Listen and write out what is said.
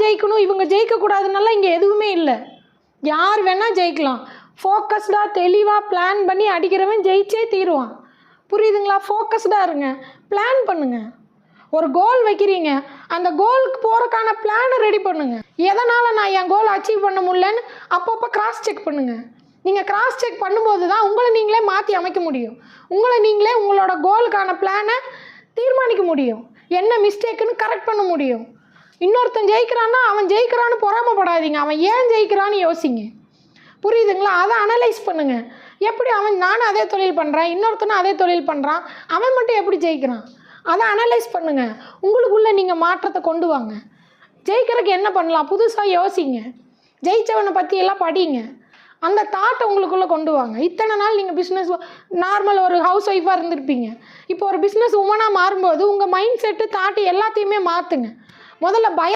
தான் ஜெயிக்கணும் இவங்க ஜெயிக்கக்கூடாதுனால இங்கே எதுவுமே இல்லை. யார் வேணால் ஜெயிக்கலாம். ஃபோக்கஸ்டாக தெளிவாக பிளான் பண்ணி அடிக்கிறவன் ஜெயிச்சே தீருவான். புரியுதுங்களா? ஃபோக்கஸ்டாக இருங்க. பிளான் பண்ணுங்கள் ஒரு கோல் வைக்கிறீங்க. அந்த கோலுக்கு போகிறக்கான பிளானை ரெடி பண்ணுங்கள் எதனால் நான் என் கோல் அச்சீவ் பண்ண முடியலன்னு அப்பப்போ கிராஸ் செக் பண்ணுங்கள் நீங்கள் கிராஸ் செக் பண்ணும்போது தான் உங்களை நீங்களே மாற்றி அமைக்க முடியும். உங்களை நீங்களே உங்களோட கோலுக்கான பிளானை தீர்மானிக்க முடியும். என்ன மிஸ்டேக்குன்னு கரெக்ட் பண்ண முடியும். இன்னொருத்தன் ஜெயிக்கிறான்னா அவன் ஜெயிக்கிறான்னு பொறாமப்படாதீங்க. அவன் ஏன் ஜெயிக்கிறான்னு யோசிங்க. புரியுதுங்களா? அதை அனலைஸ் பண்ணுங்க. எப்படி அவன் நானும் அதே தொழில் பண்ணுறேன் இன்னொருத்தனும் அதே தொழில் பண்ணுறான் அவன் மட்டும் எப்படி ஜெயிக்கிறான்? அதை அனலைஸ் பண்ணுங்க. உங்களுக்குள்ளே நீங்கள் மாற்றத்தை கொண்டு வாங்க. ஜெயிக்கிறதுக்கு என்ன பண்ணலாம்? புதுசாக யோசிங்க. ஜெயிச்சவனை பற்றி எல்லாம் படிங்க. அந்த தாட்டை உங்களுக்குள்ளே கொண்டு வாங்க. இத்தனை நாள் நீங்கள் பிஸ்னஸ் நார்மல் ஒரு ஹவுஸ் ஒய்ஃபாக இருந்திருப்பீங்க. இப்போ ஒரு பிஸ்னஸ் உமனாக மாறும்போது உங்கள் மைண்ட் செட்டு தாட்டு எல்லாத்தையுமே மாற்றுங்க முதல்ல பயம்